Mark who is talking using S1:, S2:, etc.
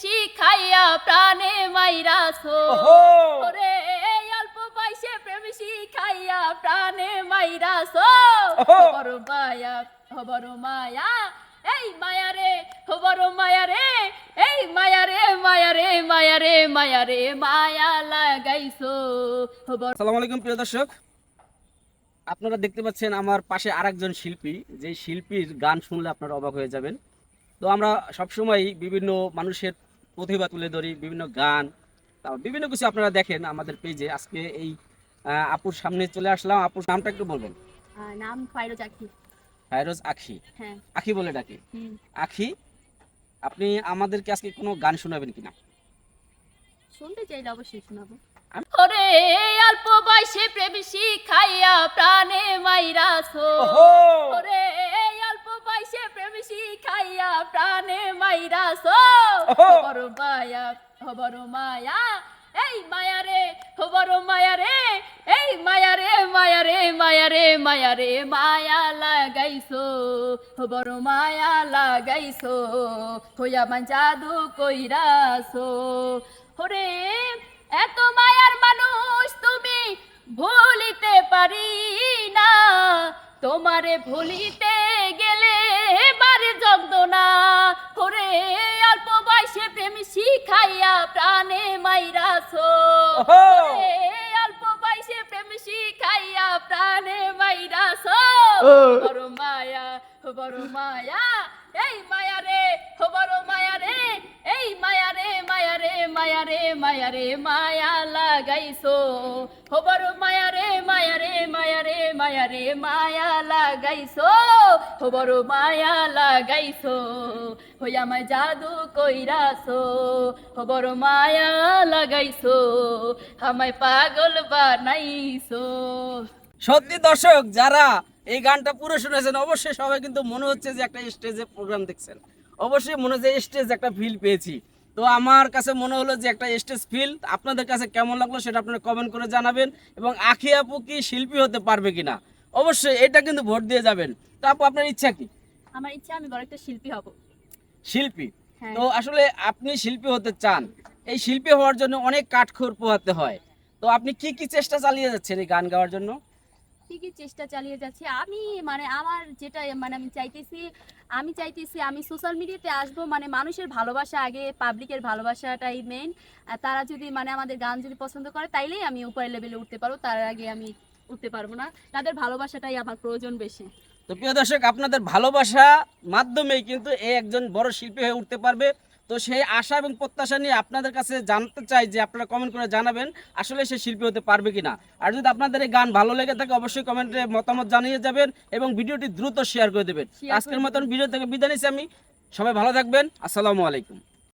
S1: শিখাইয়া প্রাণে মাইরাছো
S2: ওহো!
S1: ওরে অল্প বয়সে প্রেম শিখাইয়া প্রাণে মাইরাছো! মায়া বড় মায়া এই মায়া রে বড় মায়া রে এই মায়া রে মায়া রে মায়া রে মায়া রে মায়া লাগাইছো।
S2: আসসালামু আলাইকুম প্রিয় দর্শক। আপনারা দেখতে পাচ্ছেন আমার পাশে আরেকজন শিল্পী। যে শিল্পীর গান শুনলে আপনারা অবাক হয়ে যাবেন। তো আমরা সবসময় বিভিন্ন মানুষের প্রতিভা তুলে ধরি বিভিন্ন গান বিভিন্ন কিছু আপনারা দেখেন আমাদের পেজে আজকে এই আপুর সামনে চলে আসলাম। আপুর নামটা একটু বলবেন?
S1: নাম ফাইরোজ আখি।
S2: ফায়রোজ আখি।
S1: হ্যাঁ।
S2: আখি বলে ডাকি। আখি আপনি আমাদেরকে আজকে কোনো গান শোনাবেন কিনা?
S1: শুনতে চাইলে অবশ্যই শোনাবো। ওরে অল্প বয়সে প্রেম শিখাইয়া প্রাণে মাইরাছো প্রাণে মাইরাছো
S2: ওহো!
S1: বড় মায়া বড় মায়া। এই মায়া রে বড় মায়া রে। এই মায়া রে মায়া রে মায়া রে মায়া রে মায়া লাগাইছো। বড় মায়া লাগাইছো হইয়া মান জাদু কইরাছো। ওরে এত মায়ার মানুষ তুমি ভুলিতে পারি না। তোমারে ভুলিতে গেলে বারে যন্ত্রণা ওরে অল্প বয়সে প্রেম শিখাইয়া প্রাণে মাইরাছো অল্প বয়সে প্রেম শিখাইয়া প্রাণে মাইরাছো। বড় মায়া বড় মায়া এই মায়া রে বড় মায়া রে এই মায়া রে মায়া রে মায়া রে মায়া রে মায়া। লাগাইছো বড় মায়া রে মায়া রে মায়া রে মায়া রে মায়া লাগাইছো বড় মায়া লাগাইছো হইয়া আমায় জাদু কইরাছো বড় মায়া লাগাইছো আমায় পাগল বানাইছো
S2: সত্যি দর্শক, যারা এই গানটা পুরো শুনেছেন, অবশ্যই সবাই কিন্তু মনে হচ্ছে যে একটা স্টেজে প্রোগ্রাম দেখছেন। অবশ্যই মনে হচ্ছে স্টেজ একটা ফিল পেয়েছি। তো আমার কাছে মনে হলো যে একটা স্টেজ ফিল আপনাদের কাছে কেমন লাগল সেটা আপনারা কমেন্ট করে জানাবেন এবং আখি আপু কি শিল্পী হতে পারবে কিনা? অবশ্যই এটা কিন্তু ভোট দিয়ে যাবেন। তো আপু আপনার ইচ্ছা কি?
S1: আমার ইচ্ছা আমি বড় একটা শিল্পী হব।
S2: শিল্পী?
S1: হ্যাঁ।
S2: তো আসলে আপনি শিল্পী হতে চান। এই শিল্পী হওয়ার জন্য অনেক কাঠখোর পোহাতে হয়। তো আপনি কি কি চেষ্টা চালিয়ে যাচ্ছেন এই গান গাওয়ার জন্য?
S1: কি চেষ্টা চালিয়ে যাচ্ছি। আমি মানে আমার যেটা মানে আমি চাইতেছি আমি চাইতেছি আমি সোশ্যাল মিডিয়াতে আসব মানে মানুষের ভালোবাসা আগে পাবলিকের ভালোবাসাটাই মেন তারা যদি মানে আমাদের গান যদি পছন্দ করে, তাইলেই আমি উপরের লেভেলে উঠতে পারব, তার আগে আমি উঠতে পারব না। তাদের ভালোবাসাটাই আমার প্রয়োজন বেশি।
S2: তো প্রিয় দর্শক, আপনাদের ভালোবাসা মাধ্যমেই কিন্তু এ একজন বড় শিল্পী হয়ে উঠতে পারবে। তো সেই আশা এবং প্রত্যাশা নিয়ে আপনাদের কাছে জানতে চাই যে আপনারা কমেন্ট করে জানাবেন আসলে সে শিল্পী হতে পারবে কি না আর যদি আপনাদের এই গান ভালো লেগে থাকে অবশ্যই কমেন্টে মতামত জানিয়ে যাবেন এবং ভিডিওটি দ্রুত শেয়ার করে দেবেন। আজকের মতন ভিডিও থেকে বিদায় নিচ্ছি আমি। সবাই ভালো থাকবেন। আসসালামু আলাইকুম।